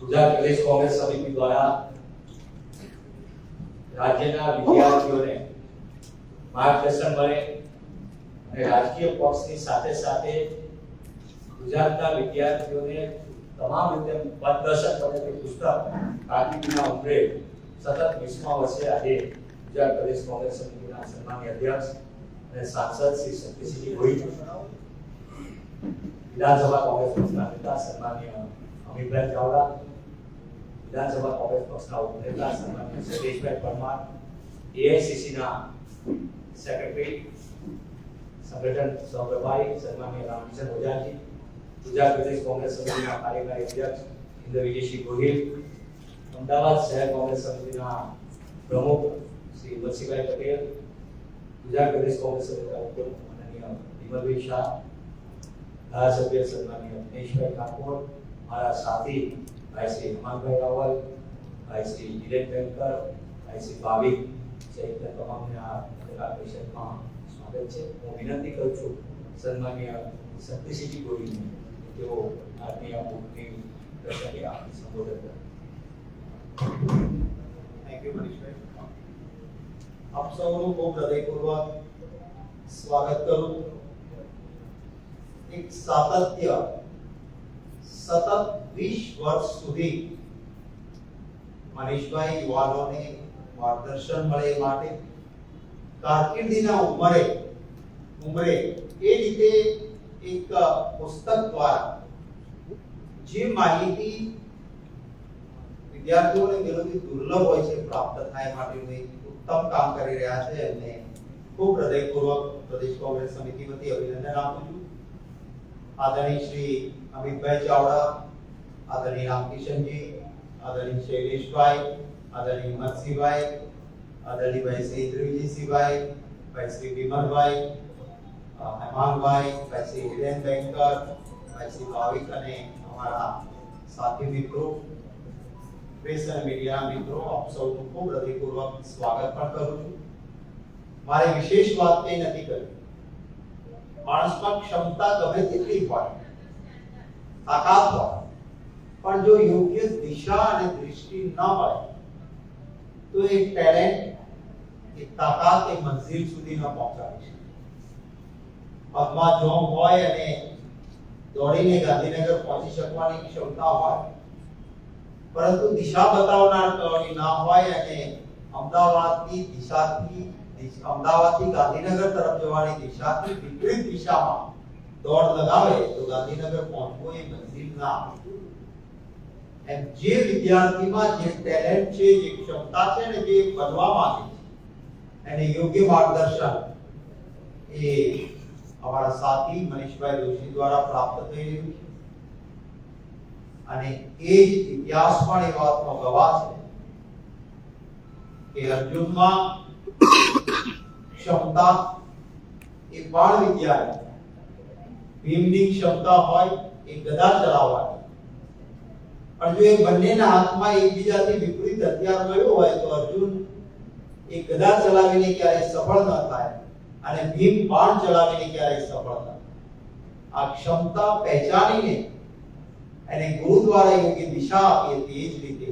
ગુજરાત પ્રદેશ કોંગ્રેસ સમિતિ દ્વારા રાજ્યના વિદ્યાર્થીઓને માર્ગદર્શન મળે અને રાજકીય પક્ષની સાથે સાથે ગુજરાતના વિદ્યાર્થીઓને તમામ રીતે માર્ગદર્શન કરે તે પુસ્તક કારકિર્દીના ઉમરે સતત વીસમા વર્ષે આજે ગુજરાત પ્રદેશ કોંગ્રેસ સમિતિના સન્માનીય અધ્યક્ષ અને સાંસદ શ્રી શક્તિસિંહ ગોહિલ વિધાનસભા કોંગ્રેસ પક્ષના નેતા સન્માનીય અમિતભાઈ ચાવડા વિધાનસભા કોંગ્રેસ પક્ષના ઉપનેતા સન્માનીય શૈલેષભાઈ પરમાર એઆઈસીસીના સેક્રેટરી સંગઠન સહપ્રભારી સન્માનીય રામકિશન ઓઝાજી ગુજરાત પ્રદેશ કોંગ્રેસ સમિતિના કાર્યકારી અધ્યક્ષ ઇન્દ્ર વિજયસિંહ ગોહિલ અમદાવાદ શહેર કોંગ્રેસ સમિતિના પ્રમુખ શ્રી વસીભાઈ પટેલ ગુજરાત પ્રદેશ કોંગ્રેસ સમિતિના ઉપપ્રમુખ માનનીય વિમલભાઈ શાહ ધારાસભ્ય સન્માનીય દિનેશભાઈ ઠાકોર મારા સાથી ભાઈ શ્રી હેમાંગભાઈ રાવલ ભાઈ શ્રી જીરેન બેંકર ભાઈ શ્રી ભાવિક સહિત તમામને આ પત્રકાર પરિષદમાં સ્વાગત છે હું વિનંતી કરું છું સન્માનીય શક્તિસિંહ ગોહિલને તેઓ આજની આ બુકની પ્રસંગે આપને સંબોધન કરે થેન્ક યુ મનીષભાઈ આપ સૌનું ખૂબ હૃદયપૂર્વક સ્વાગત કરું એક સાતત્ય સતત 20 વર્ષ સુધી મનીષભાઈ યુવાનોને માર્ગદર્શન મળે માટે, કારકિર્દીના ઉંમરે ઉંમરે એ રીતે એક પુસ્તક દ્વારા જે માહિતી વિદ્યાર્થીઓને વિરોધી દુર્લભ હોય છે, પ્રાપ્ત થાય માટેનું એક ઉત્તમ કામ કરી રહ્યા છે. એમને ખૂબ હૃદયપૂર્વક પ્રદેશ કોંગ્રેસ સમિતિ વતી અભિનંદન આપું છું. આદરણીય શ્રી અમિતભાઈ ચાવડા આદરણીય રામકિશનજી આદરણીય શૈલેષભાઈ આદરણીય હિંમતસિંહભાઈ આદરણીય ભાઈ શ્રી ઇન્દ્રવિજયસિંહભાઈ ભાઈ શ્રી વિમલભાઈ અ, હેમાંગભાઈ ભાઈ શ્રી હિરેન બેંકર ભાઈ શ્રી ભાવિક અને અમારા સાથી મિત્રો પ્રેસ અને મીડિયા મિત્રો આપ સૌનું ખૂબ હૃદયપૂર્વક સ્વાગત પણ કરું છું મારે વિશેષ વાત કંઈ નથી કરવી માણસમાં ક્ષમતા ગમે તેટલી હોય, તાકાત હોય, પણ જો યોગ્ય દિશા અને દૃષ્ટિ ન હોય, તો એ ટેલેન્ટ એ તાકાત એ મંઝિલ સુધી ન પહોંચાડી શકે. પગમાં જોમ હોય અને દોડીને ગાંધીનગર પહોંચી શકવાની ક્ષમતા હોય, પરંતુ દિશા બતાવનાર કવળી ના હોય અને અમદાવાદની દિશાથી દિશ- અમદાવાદથી ગાંધીનગર તરફ જવાની દિશાથી વિપરીત દિશામાં દોડ લગાવે, તો ગાંધીનગર પહોંચવું એ મંજિલ ના. એમ જે વિદ્યાર્થીમાં જે ટેલેન્ટ છે, જે ક્ષમતા છે ને જે બનવા માંગે છે, એને યોગ્ય માર્ગદર્શન એ અમારા સાથી મનીષભાઈ જોશી દ્વારા પ્રાપ્ત થઈ રહ્યું છે અને એ જ ઇતિહાસ પણ એ વાતનો ગવાહ છે કે અર્જુનમાં ક્ષમતા એ બાળ વિદ્યા ભીમની ક્ષમતા હોય, એ ગદા ચલાવવાની. પણ જો એ બંનેના હાથમાં એકબીજાથી વિપરીત હથિયાર મળ્યું હોય, તો અર્જુન એ ગદા ચલાવીને ક્યારેય સફળ ન થાય અને ભીમ બાણ ચલાવીને ક્યારેય સફળ ન આ ક્ષમતા પહેચાનીને અને ગુરુ દ્વારા યોગ્ય દિશા આપી હતી એ જ રીતે.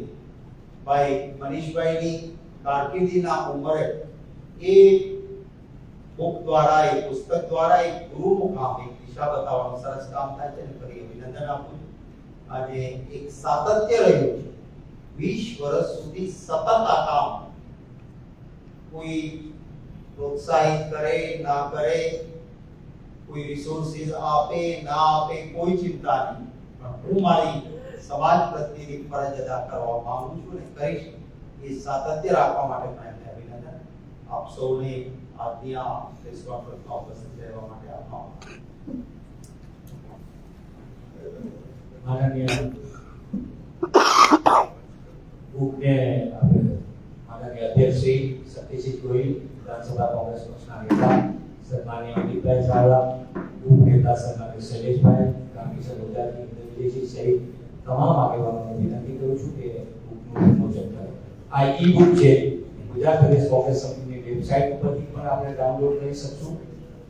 ભાઈ મનીષભાઈની કારકિર્દીના ઉંમરે એ બુક દ્વારા એ પુસ્તક દ્વારા, એક ગુરુ મુકામ એક દિશા બતાવવાનું સરસ કામ થાય છે અને ફરી અભિનંદન આપું છું. આજે એક સાતત્ય રહ્યું છે. વીસ વર્ષ સુધી સતત આ કામ કોઈ પ્રોત્સાહિત કરે, ના કરે, કોઈ રિસોર્સિસ આપે, ના આપે, કોઈ ચિંતા નહીં. પણ હું મારી સમાજ પ્રત્યેની ફરજ અદા કરવા માંગુ છું અને કરીશ એ સાતત્ય રાખવા માટે અભિનંદન આપ સૌને આજની આ પ્રેસ કોન્ફરન્સમાં ઉપસ્થિત રહેવા માટે આભાર માનનીય બુકને આપણે માનનીય અધ્યક્ષ શ્રી શક્તિસિંહ ગોહિલ વિધાનસભા કોંગ્રેસ પક્ષના નેતા સન્માનીય અમિતભાઈ ચાવડા ઉપનેતા સન્માનીય શૈલેષભાઈ રામકિશન ઓઝાજી ઇન્દ્રજીતસિંહ સહિત તમામ આગેવાનોને વિનંતી કરું છું કે બુકનું વિમોચન કરે આ ઈ બુક છે ગુજરાત પ્રદેશ કોંગ્રેસ સમિતિની વેબસાઇટ ઉપરથી પણ આપણે ડાઉનલોડ કરી શકશું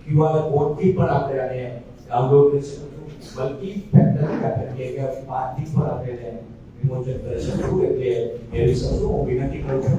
ક્યુઆર કોડથી પણ આપણે આને ડાઉનલોડ કરી શકશું બલ્કિ ફેક્ટરી પેટર્ન કે કે પાર્ટથી પણ આપણે એને વિમોચન કરી શકશું એટલે મેળવી શકશું હું વિનંતી કરું છું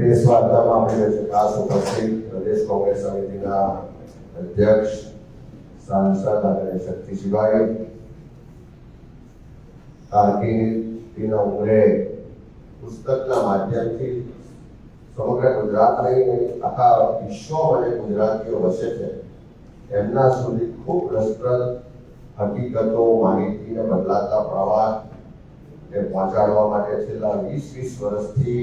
પ્રેસ વાર્તામાં આપણે છે ખાસ ઉપસ્થિત પ્રદેશ કોંગ્રેસ સમિતિના અધ્યક્ષ સાંસદ અને શક્તિસિંહભાઈ કારકિર્દીના ઉમરે પુસ્તકના માધ્યમથી સમગ્ર ગુજરાત નહીં આખા વિશ્વમાં જે ગુજરાતીઓ વસે છે એમના સુધી ખૂબ રસપ્રદ હકીકતો માહિતી અને બદલાતા પ્રવાહ ને પહોંચાડવા માટે છેલ્લા વીસ વીસ વર્ષથી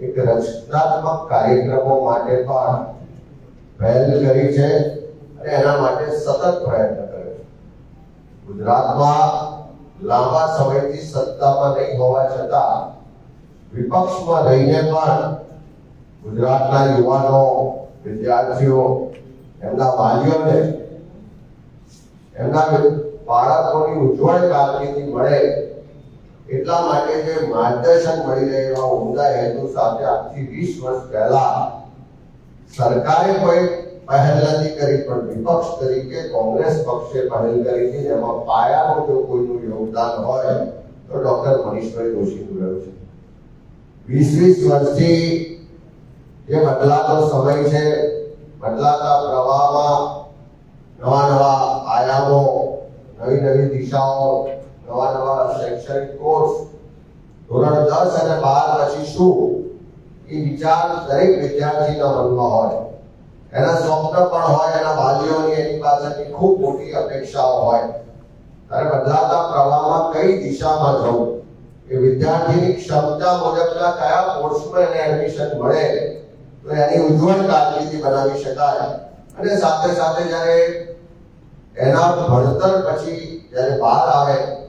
એક રચનાત્મક કાર્યક્રમો માટે પણ પહેલ કરી છે અને એના માટે સતત પ્રયત્ન કર્યો છે. ગુજરાતમાં લાંબા સમયથી સત્તામાં નહીં હોવા છતાં વિપક્ષમાં રહીને પણ ગુજરાતના યુવાનો, વિદ્યાર્થીઓ, એમના વાલીઓને, એમના બાળકોની ઉજ્જવળ કારકિર્દી મળે એટલા માટે જે માર્ગદર્શન મળી રહે એવા ઉમદા હેતુ સાથે આજથી વીસ વર્ષ પહેલા સરકારે કોઈ પહેલ નથી કરી પણ વિપક્ષ તરીકે કોંગ્રેસ પક્ષે પહેલ કરી હતી જેમાં પાયાનું જો કોઈનું યોગદાન હોય તો ડોક્ટર મનીષભાઈ જોશીનું રહ્યું છે વીસ વીસ વર્ષથી જે બદલાતો સમય છે બદલાતા પ્રવાહમાં નવા નવા આયામો નવી નવી દિશાઓ નવા નવા શૈક્ષણિક કોર્સ. ધોરણ દસ અને બાર પછી શું? એ વિચાર દરેક વિદ્યાર્થીના મનમાં હોય. એના સ્વપ્ન પણ હોય, એના વાલીઓની એની પાસેની ખૂબ મોટી અપેક્ષાઓ હોય. ત્યારે બદલાતા પ્રવાહમાં કઈ દિશામાં જવું? એ વિદ્યાર્થીની ક્ષમતા મુજબના કયા કોર્સમાં એને એડમિશન મળે, તો એની ઉજ્જવળ કારકિર્દી બનાવી શકાય. અને સાથે સાથે જ્યારે એના ભણતર પછી જ્યારે બહાર આવે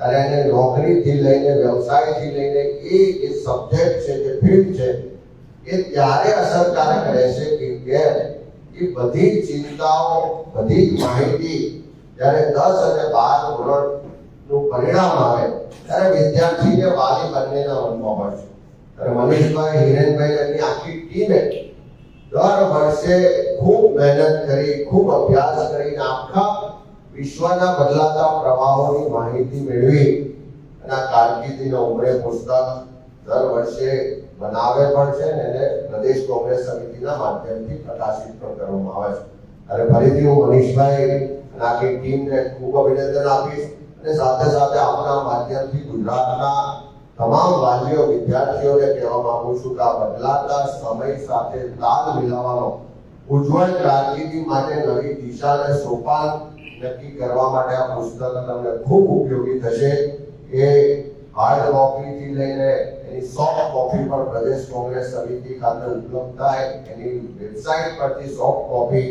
ત્યારે એને નોકરીથી લઈને વ્યવસાયથી લઈને એ જે સબ્જેક્ટ છે જે ફિલ્ડ છે એ ત્યારે અસરકારક રહેશે કે કેમ એ બધી જ ચિંતાઓ બધી જ માહિતી જ્યારે દસ અને બાર ધોરણનું પરિણામ આવે ત્યારે વિદ્યાર્થી અને વાલી બંનેના મનમાં હોય છે ત્યારે મનીષભાઈ હિરેનભાઈ એમની આખી ટીમે દર વર્ષે ખૂબ મહેનત કરી ખૂબ અભ્યાસ કરીને આખા વિશ્વના બદલાતા પ્રવાહોની માહિતી મેળવી અને કારકિર્દીનો ઉમરે પુસ્તક દર વર્ષે બનાવે પણ છે અને એને પ્રદેશ કોંગ્રેસ સમિતિના માધ્યમથી પ્રકાશિત પણ કરવામાં આવે છે. અને ફરીથી હું મનીષભાઈ અને આખી ટીમને ખૂબ અભિનંદન આપીશ અને સાથે સાથે આપણા માધ્યમથી ગુજરાતના તમામ વાલીઓ, વિદ્યાર્થીઓને કહેવા માંગુ છું કે આ બદલાતા સમય સાથે તાલ મિલાવવાનો ઉજ્જવળ કારકિર્દી માટે નવી દિશા અને સોપાન નક્કી કરવા માટે આ પુસ્તક તમને ખૂબ ઉપયોગી થશે. એ હાર્ડ કોપીથી લઈને એની સોફ્ટ કોપી પણ પ્રદેશ કોંગ્રેસ સમિતિ ખાતે ઉપલબ્ધ થાય. એની વેબસાઇટ પરથી સોફ્ટ કોપી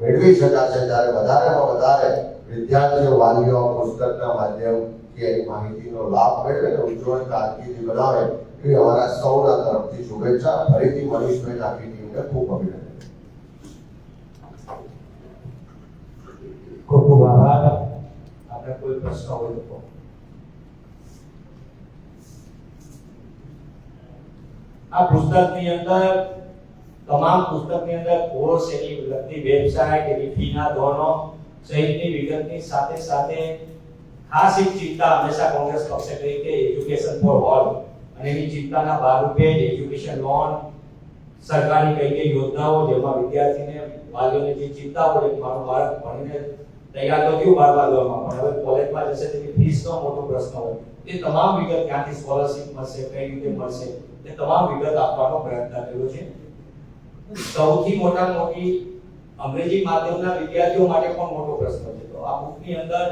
મેળવી શકાશે ત્યારે વધારેમાં વધારે વિદ્યાર્થીઓ વાલીઓ પુસ્તકના માધ્યમ કે એની માહિતીનો લાભ મેળવે અને ઉજ્જવળ કારકિર્દી બનાવે, એ અમારા સૌના તરફથી શુભેચ્છા. ફરીથી મનીષભાઈ આખી ટીમને ખૂબ અભિનંદન. ખૂબ ખૂબ આભાર આપણે કોઈ પ્રશ્ન હોય તો કહો. આ પુસ્તકની અંદર તમામ પુસ્તકની અંદર કોર્સ એની લગતી વેબસાઇટ એની ફીના ધોરણો સહિતની વિગતની સાથે સાથે ખાસ એક ચિંતા હંમેશા કોંગ્રેસ પક્ષે કરી કે એજ્યુકેશન ફોર ઓલ અને એની ચિંતાના ભાગરૂપે જ એજ્યુકેશન લોન સરકારની કઈ કઈ યોજનાઓ જેમાં વિદ્યાર્થીને વાલીઓને જે ચિંતા હોય કે મારું બાળક ભણીને તૈયાર તો થયું બારમા ધોરણમાં પણ હવે કોલેજમાં જશે તેની ફીસનો મોટો પ્રશ્ન હોય. એ તમામ વિગત ક્યાંથી સ્કોલરશિપ મળશે, કઈ રીતે મળશે, એ તમામ વિગત આપવાનો પ્રયત્ન કર્યો છે. સૌથી મોટા મોટી અંગ્રેજી માધ્યમના વિદ્યાર્થીઓ માટે પણ મોટો પ્રશ્ન છે. તો આ બુકની અંદર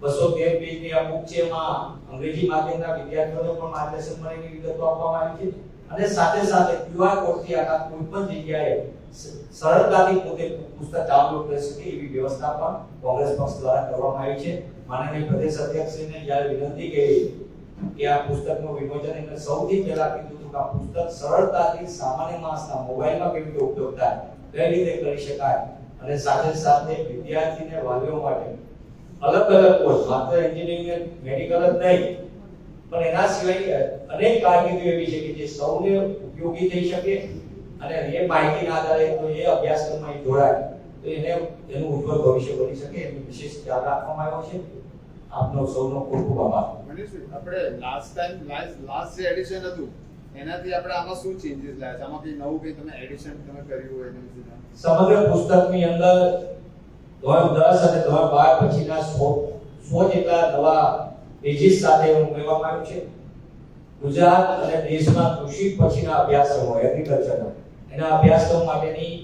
બસો તેર પેજની આ બુક છે, એમાં અંગ્રેજી માધ્યમના વિદ્યાર્થીઓને પણ માર્ગદર્શન મળેની વિગતો આપવામાં આવી છે. અને સાથે સાથે ક્યુઆર કોડથી આ કોઈ પણ જગ્યાએ સરળતાથી પોતે પુસ્તક ડાઉનલોડ કરી શકે એવી વ્યવસ્થા પણ કોંગ્રેસ પક્ષ દ્વારા કરવામાં આવી છે. માનનીય પ્રદેશ અધ્યક્ષને જ્યારે વિનંતી કરી કે આ પુસ્તકનું વિમોચન એમને સૌથી પહેલા કીધું હતું કે આ પુસ્તક સરળતાથી સામાન્ય માણસના મોબાઈલમાં કેવી રીતે ઉપયોગ થાય, કઈ રીતે કરી શકાય અને સાથે સાથે વિદ્યાર્થીને વાલીઓ માટે અલગ અલગ કોર્સ માત્ર એન્જિનિયરિંગ મેડિકલ જ નહીં, પણ એના સિવાય અનેક કારકિર્દીઓ એવી છે કે જે સૌને ઉપયોગી થઈ શકે. અને એ માહિતીના આધારે તો એ અભ્યાસક્રમમાં જોડાય. તો એને એનું ઉજ્જવળ ભવિષ્ય બની શકે એનું વિશેષ ખ્યાલ રાખવામાં આવ્યો છે. આપનો સૌનો ખૂબ ખૂબ આભાર. આપણે લાસ્ટ ટાઈમ લાસ્ટ જે એડિશન હતું એનાથી આપણે આમાં શું ચેન્જીસ લાવ્યા છે? આમાં કઈ નવું કઈ તમે એડિશન તમે કર્યું હોય એના વિશે સમગ્ર પુસ્તકની અંદર ધોરણ દસ અને ધોરણ બાર પછીના સો સો જેટલા નવા પેજીસ સાથે ઉમેરવામાં આવ્યું છે. ગુજરાત અને દેશમાં કૃષિ પછીના અભ્યાસક્રમો એગ્રીકલ્ચરના એના અભ્યાસક્રમ માટેની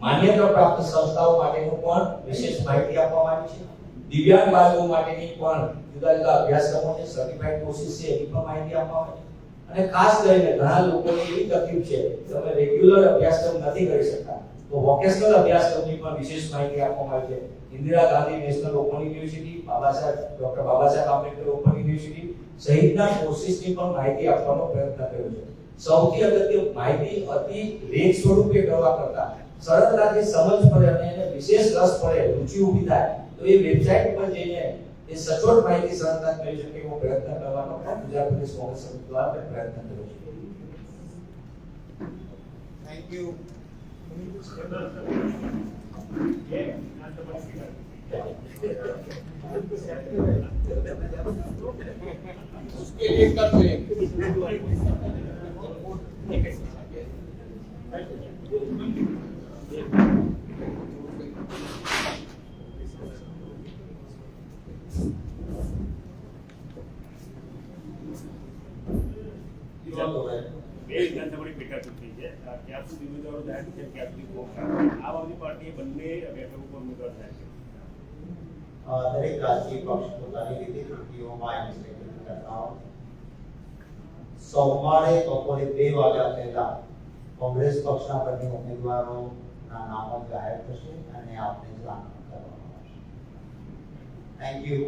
માન્યતા પ્રાપ્ત સંસ્થાઓ માટેનું પણ વિશેષ માહિતી આપવામાં આવી છે. દિવ્યાંગ બાળકો માટેની પણ જુદા જુદા અભ્યાસક્રમો છે. સર્ટિફાઈડ કોર્સિસ છે એની પણ માહિતી આપવામાં આવી અને ખાસ કરીને ઘણા લોકોને એવી તકલીફ છે કે તમે રેગ્યુલર અભ્યાસક્રમ નથી કરી શકતા. તો વોકેશનલ અભ્યાસક્રમની પણ વિશેષ માહિતી આપવામાં આવી છે. Indira Gandhi national open university, Baba Saheb, doctor Baba Saheb Ambedkar open university સહિતના કોર્સિસની પણ માહિતી આપવાનો પ્રયત્ન કર્યો છે. સૌથી અગત્ય માહિતી અતિ રેખ સ્વરૂપે કરવા કરતા સરળતાથી સમજ પડે અને એને વિશેષ રસ પડે રુચિ ઊભી થાય તો એ વેબસાઇટ પર જઈને એ સચોટ માહિતી સરળતાથી મેળવી શકે એવો પ્રયત્ન કરવાનો પણ ગુજરાત પ્રદેશ કોંગ્રેસ સમિતિ દ્વારા મેં પ્રયત્ન કર્યો છે Thank you. उसके लिए कर देंगे બે વિધાનસભાની પેટા ચૂંટણી છે અ, ક્યાં સુધી ઉમેદવારો જાહેર છે ક્યાં સુધી ફોર્મ ભરાશે? આમ આદમી પાર્ટીએ બંને બેઠકો પર ઉમેદવાર જાહેર કર્યા. અ, દરેક રાજકીય પક્ષ પોતાની રીતે ચૂંટણીઓમાં એની સ્ટ્રેટેજી કરતા હોય સોમવારે બપોરે બે વાગ્યા પહેલા કોંગ્રેસ પક્ષના બંને ઉમેદવારોના નામો જાહેર થશે અને આપને જાણ કરવામાં આવશે થેન્ક યુ